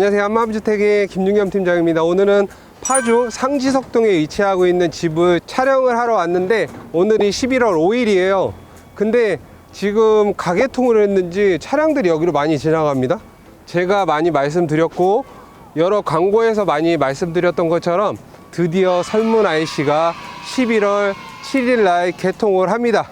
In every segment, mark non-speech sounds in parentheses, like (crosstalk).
안녕하세요. 한마음주택의 김윤겸 팀장입니다. 오늘은 파주 상지석동에 위치하고 있는 집을 촬영을 하러 왔는데 오늘이 11월 5일이에요. 근데 지금 가게통을 했는지 차량들이 여기로 많이 지나갑니다. 제가 많이 말씀드렸고 여러 광고에서 많이 말씀드렸던 것처럼 드디어 설문 IC가 11월 7일 날 개통을 합니다.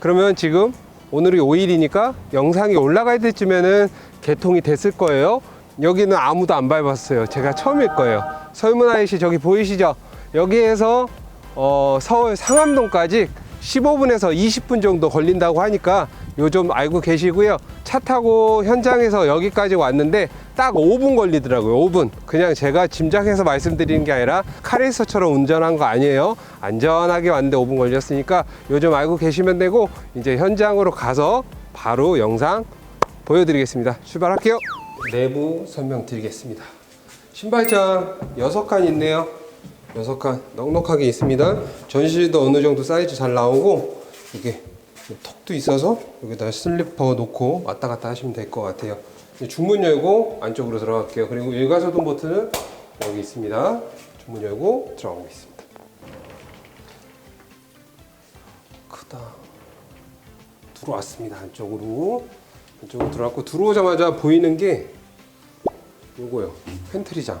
그러면 지금 오늘이 5일이니까 영상이 올라갈 때쯤에는 개통이 됐을 거예요. 여기는 아무도 안 밟았어요. 제가 처음일 거예요. 설문 IC 저기 보이시죠? 여기에서 어, 서울 상암동까지 15분에서 20분 정도 걸린다고 하니까 요즘 알고 계시고요. 차 타고 현장에서 여기까지 왔는데 딱 5분 걸리더라고요. 5분. 그냥 제가 짐작해서 말씀드리는 게 아니라 카레이서처럼 운전한 거 아니에요. 안전하게 왔는데 5분 걸렸으니까 요즘 알고 계시면 되고 이제 현장으로 가서 바로 영상 보여드리겠습니다. 출발할게요. 내부 설명드리겠습니다. 신발장 6칸 있네요. 6칸 넉넉하게 있습니다. 전시도 어느 정도 사이즈 잘 나오고 이게 턱도 있어서 여기다 슬리퍼 놓고 왔다 갔다 하시면 될 것 같아요. 중문 열고 안쪽으로 들어갈게요. 그리고 일가소동 버튼은 여기 있습니다. 중문 열고 들어가겠습니다. 크다. 들어왔습니다. 안쪽으로. 안쪽으로 들어왔고 들어오자마자 보이는 게 요거요. 팬트리장.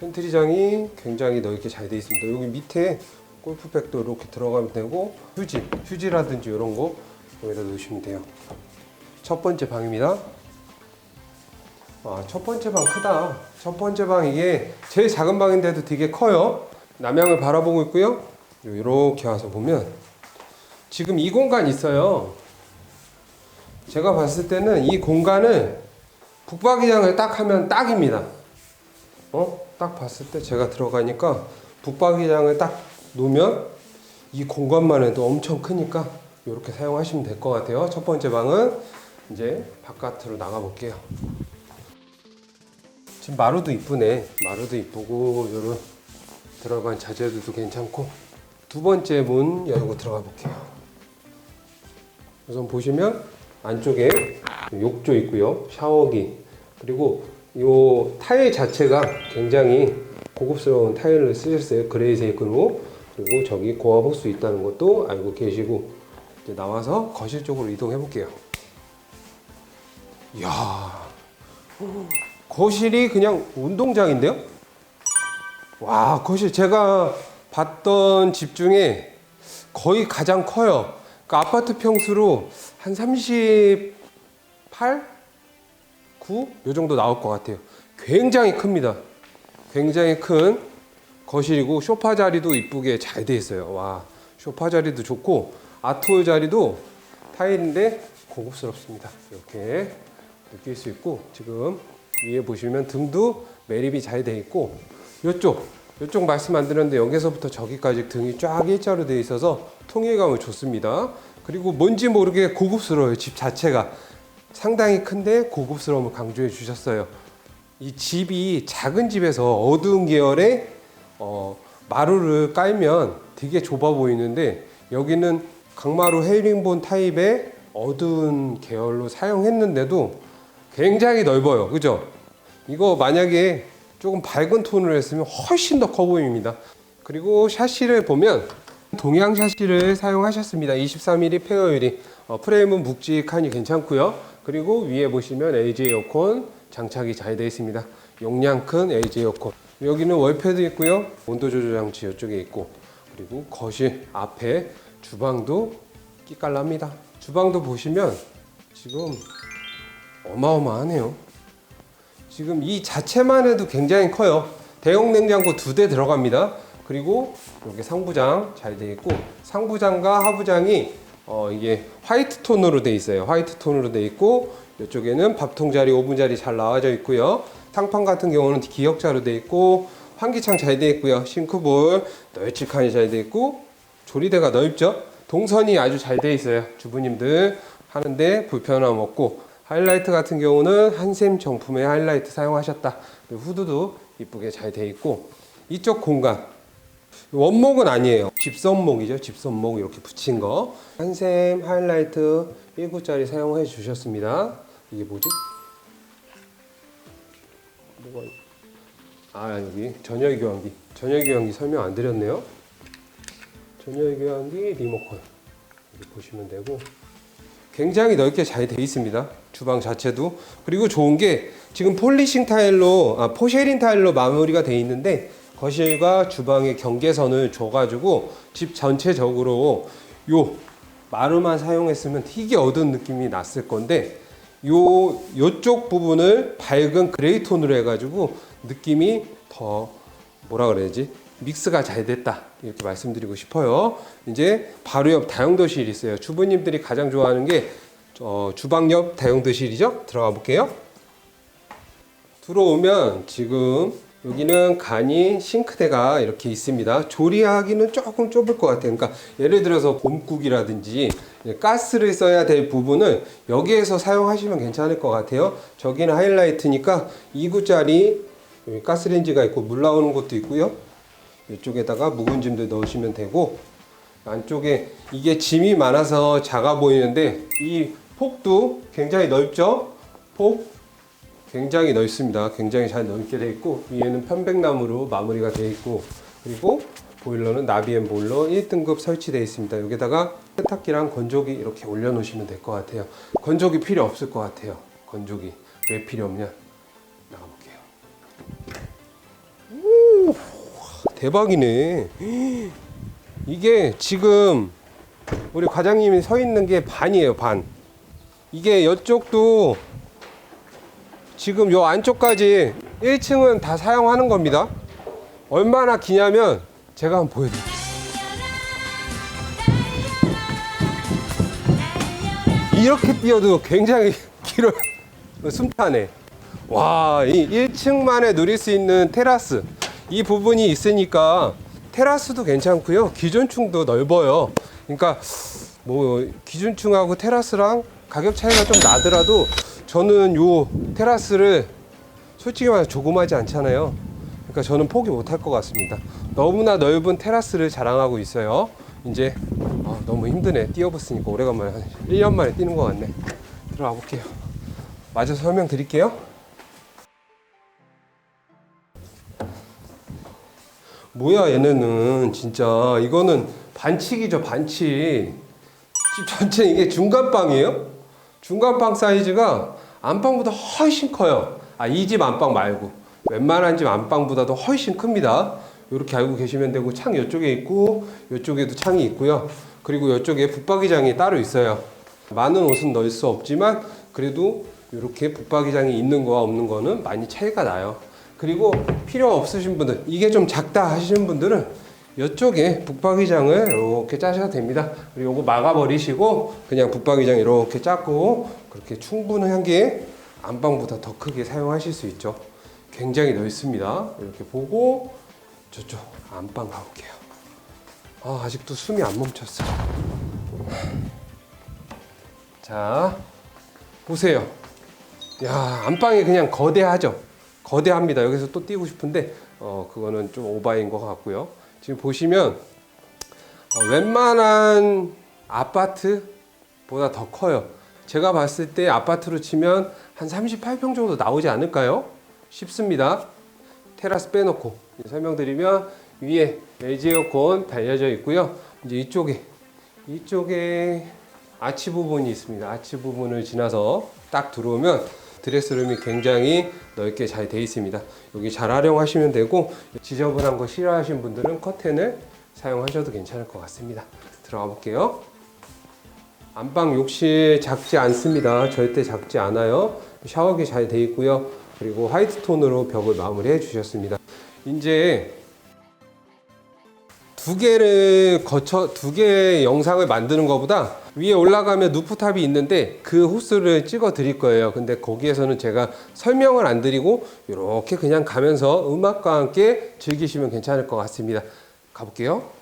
팬트리장이 굉장히 넓게 잘 되어 있습니다. 여기 밑에 골프백도 이렇게 들어가면 되고 휴지, 휴지라든지 이런 거 여기다 넣으시면 돼요. 첫 번째 방입니다. 아, 첫 번째 방 크다. 첫 번째 방 이게 제일 작은 방인데도 되게 커요. 남향을 바라보고 있고요. 이렇게 와서 보면 지금 이 공간 있어요. 제가 봤을 때는 이 공간을 북박이장을 딱 하면 딱입니다. 어? 딱 봤을 때 제가 들어가니까 북박이장을 딱 놓으면 이 공간만 해도 엄청 크니까 이렇게 사용하시면 될 것 같아요. 첫 번째 방은 이제 바깥으로 나가 볼게요. 지금 마루도 이쁘네. 마루도 이쁘고 요런 들어간 자재들도 괜찮고 두 번째 문 열고 들어가 볼게요. 우선 보시면 안쪽에 욕조 있고요. 샤워기 그리고 요 타일 자체가 굉장히 고급스러운 타일을 쓰셨어요. 그레이색으로 그리고 저기 고압 호스 있다는 것도 알고 계시고 이제 나와서 거실 쪽으로 이동해 볼게요. 이야 거실이 그냥 운동장인데요? 와 거실 제가 봤던 집 중에 거의 가장 커요. 그 아파트 평수로 한 38, 9? 요 정도 나올 것 같아요. 굉장히 큽니다. 굉장히 큰 거실이고 소파 자리도 이쁘게 잘 돼 있어요. 와, 소파 자리도 좋고 아트홀 자리도 타일인데 고급스럽습니다. 이렇게 느낄 수 있고 지금 위에 보시면 등도 매립이 잘 돼 있고 이쪽 이쪽 말씀 안 드렸는데 여기서부터 저기까지 등이 쫙 일자로 돼 있어서 통일감은 좋습니다. 그리고 뭔지 모르게 고급스러워요. 집 자체가 상당히 큰데 고급스러움을 강조해 주셨어요. 이 집이 작은 집에서 어두운 계열의 어, 마루를 깔면 되게 좁아 보이는데 여기는 강마루 헤링본 타입의 어두운 계열로 사용했는데도 굉장히 넓어요. 그죠? 이거 만약에 조금 밝은 톤으로 했으면 훨씬 더 커 보입니다. 그리고 샤시를 보면 동양 샤시를 사용하셨습니다. 23mm 페어 유리. 어, 프레임은 묵직하니 괜찮고요. 그리고 위에 보시면 LG 에어컨 장착이 잘 되어 있습니다. 용량 큰 LG 에어컨. 여기는 월패드 있고요. 온도 조절 장치 이쪽에 있고 그리고 거실 앞에 주방도 끼깔납니다. 주방도 보시면 지금 어마어마하네요. 지금 이 자체만 해도 굉장히 커요. 대용 냉장고 두 대 들어갑니다. 그리고 여기 상부장 잘 되어 있고 상부장과 하부장이 어 이게 화이트 톤으로 되어 있어요. 화이트 톤으로 되어 있고 이쪽에는 밥통 자리, 오븐 자리 잘 나와져 있고요. 상판 같은 경우는 기역자로 되어 있고 환기창 잘 되어 있고요. 싱크볼 널찍하니 잘 되어 있고 조리대가 넓죠. 동선이 아주 잘 되어 있어요. 주부님들 하는데 불편함 없고 하이라이트 같은 경우는 한샘 정품의 하이라이트 사용하셨다. 후드도 이쁘게 잘 되어 있고 이쪽 공간 원목은 아니에요. 집선목이죠. 집선목 이렇게 붙인 거. 한샘 하이라이트 1구짜리 사용해 주셨습니다. 이게 뭐지? 뭐가 있- 아 여기 전열 교환기 전열 교환기 설명 안 드렸네요 전열 교환기 리모컨 여기 보시면 되고 굉장히 넓게 잘 돼 있습니다. 주방 자체도. 그리고 좋은 게 지금 폴리싱 타일로 아 포쉐린 타일로 마무리가 돼 있는데 거실과 주방의 경계선을 줘가지고 집 전체적으로 요 마루만 사용했으면 되게 어두운 느낌이 났을 건데 요 요쪽 부분을 밝은 그레이 톤으로 해가지고 느낌이 더 뭐라 그래야지 믹스가 잘 됐다 이렇게 말씀드리고 싶어요. 이제 바로 옆 다용도실이 있어요. 주부님들이 가장 좋아하는 게 어, 주방 옆 다용도실이죠. 들어가 볼게요. 들어오면 지금 여기는 간이 싱크대가 이렇게 있습니다. 조리하기는 조금 좁을 것 같아요. 그러니까 예를 들어서 곰국이라든지 가스를 써야 될 부분을 여기에서 사용하시면 괜찮을 것 같아요. 저기는 하이라이트니까 2구짜리 가스레인지가 있고 물 나오는 곳도 있고요. 이쪽에다가 묵은 짐들 넣으시면 되고 안쪽에 이게 짐이 많아서 작아 보이는데 이 폭도 굉장히 넓죠? 폭 굉장히 넓습니다. 굉장히 잘 넓게 되어 있고 위에는 편백나무로 마무리가 되어 있고 그리고 보일러는 나비엔 보일러 1등급 설치되어 있습니다. 여기다가 세탁기랑 건조기 이렇게 올려놓으시면 될 것 같아요. 건조기 필요 없을 것 같아요. 건조기 왜 필요 없냐? 나가볼게요. 오, 대박이네. 이게 지금 우리 과장님이 서 있는 게 반이에요, 반. 이게 이쪽도 지금 요 안쪽까지 1층은 다 사용하는 겁니다. 얼마나 기냐면 제가 한번 보여드릴게요. 이렇게 뛰어도 굉장히 (laughs) 길어요. 숨타네. 와, 이 1층만에 누릴 수 있는 테라스. 이 부분이 있으니까 테라스도 괜찮고요. 기존층도 넓어요. 그러니까 뭐 기준층하고 테라스랑 가격 차이가 좀 나더라도 저는 요 테라스를 솔직히 말해서 조그마하지 않잖아요. 그러니까 저는 포기 못할 것 같습니다. 너무나 넓은 테라스를 자랑하고 있어요. 이제 아, 너무 힘드네. 뛰어봤으니까 오래간만에 한 1년 만에 뛰는 것 같네. 들어가 볼게요. 마저 설명 드릴게요. 뭐야 얘네는. 진짜. 이거는 반칙이죠 반칙. 집 전체 이게 중간방이에요? 중간방 사이즈가 안방보다 훨씬 커요. 아 이 집 안방 말고. 웬만한 집 안방보다도 훨씬 큽니다. 이렇게 알고 계시면 되고 창 이쪽에 있고 이쪽에도 창이 있고요. 그리고 이쪽에 붙박이장이 따로 있어요. 많은 옷은 넣을 수 없지만 그래도 이렇게 붙박이장이 있는 거와 없는 거는 많이 차이가 나요 그리고 필요 없으신 분들 이게 좀 작다 하시는 분들은 이쪽에 붙박이장을 이렇게 짜셔도 됩니다. 그리고 이거 막아버리시고 그냥 붙박이장 이렇게 짜고 그렇게 충분한 게 안방보다 더 크게 사용하실 수 있죠. 굉장히 넓습니다. 이렇게 보고 저쪽 안방 가볼게요. 아, 아직도 숨이 안 멈췄어. 자, 보세요. 야, 안방이 그냥 거대하죠. 거대합니다. 여기서 또 뛰고 싶은데 어 그거는 좀 오바인 것 같고요. 지금 보시면 어, 웬만한 아파트보다 더 커요. 제가 봤을 때 아파트로 치면 한 38평 정도 나오지 않을까요? 싶습니다. 테라스 빼놓고 설명드리면 위에 LG 에어컨 달려져 있고요. 이제 이쪽에 이쪽에 아치 부분이 있습니다. 아치 부분을 지나서 딱 들어오면 드레스룸이 굉장히 넓게 잘 되어 있습니다. 여기 잘 활용하시면 되고 지저분한 거 싫어하시는 분들은 커튼을 사용하셔도 괜찮을 것 같습니다. 들어가 볼게요. 안방 욕실 작지 않습니다. 절대 작지 않아요. 샤워기 잘 되어 있고요. 그리고 화이트 톤으로 벽을 마무리해 주셨습니다. 이제 두 개를 거쳐 두 개의 영상을 만드는 것보다 위에 올라가면 루프탑이 있는데 그 호스를 찍어 드릴 거예요. 근데 거기에서는 제가 설명을 안 드리고 이렇게 그냥 가면서 음악과 함께 즐기시면 괜찮을 것 같습니다. 가볼게요.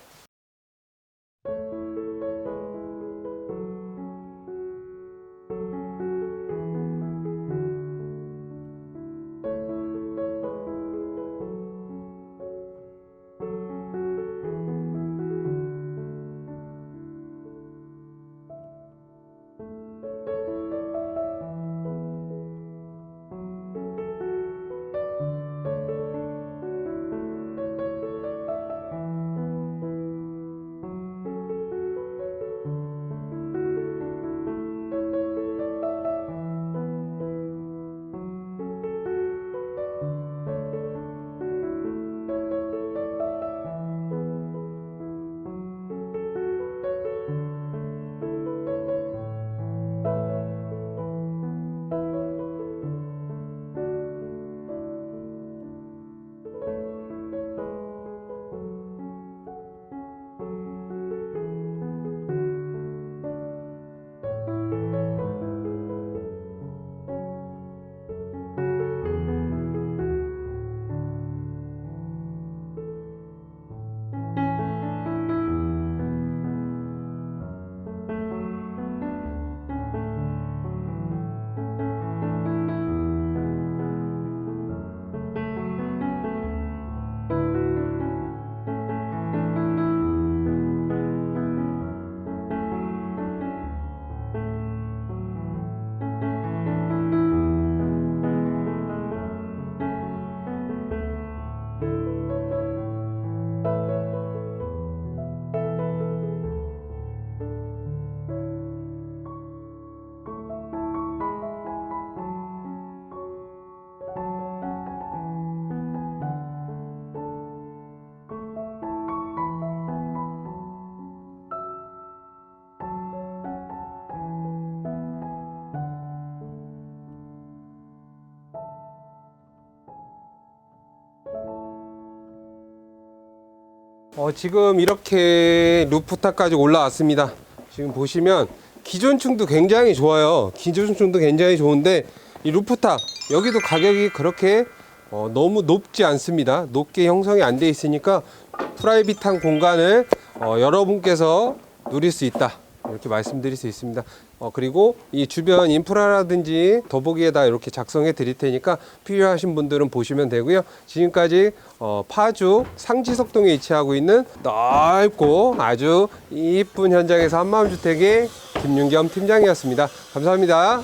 어, 지금 이렇게 루프탑까지 올라왔습니다. 지금 보시면 기존층도 굉장히 좋아요. 기존층도 굉장히 좋은데 이 루프탑 여기도 가격이 그렇게 어, 너무 높지 않습니다. 높게 형성이 안 돼 있으니까 프라이빗한 공간을 어, 여러분께서 누릴 수 있다. 이렇게 말씀드릴 수 있습니다. 어, 그리고 이 주변 인프라라든지 더보기에다 이렇게 작성해 드릴 테니까 필요하신 분들은 보시면 되고요. 지금까지 어, 파주 상지석동에 위치하고 있는 넓고 아주 이쁜 현장에서 한마음주택의 김윤겸 팀장이었습니다. 감사합니다.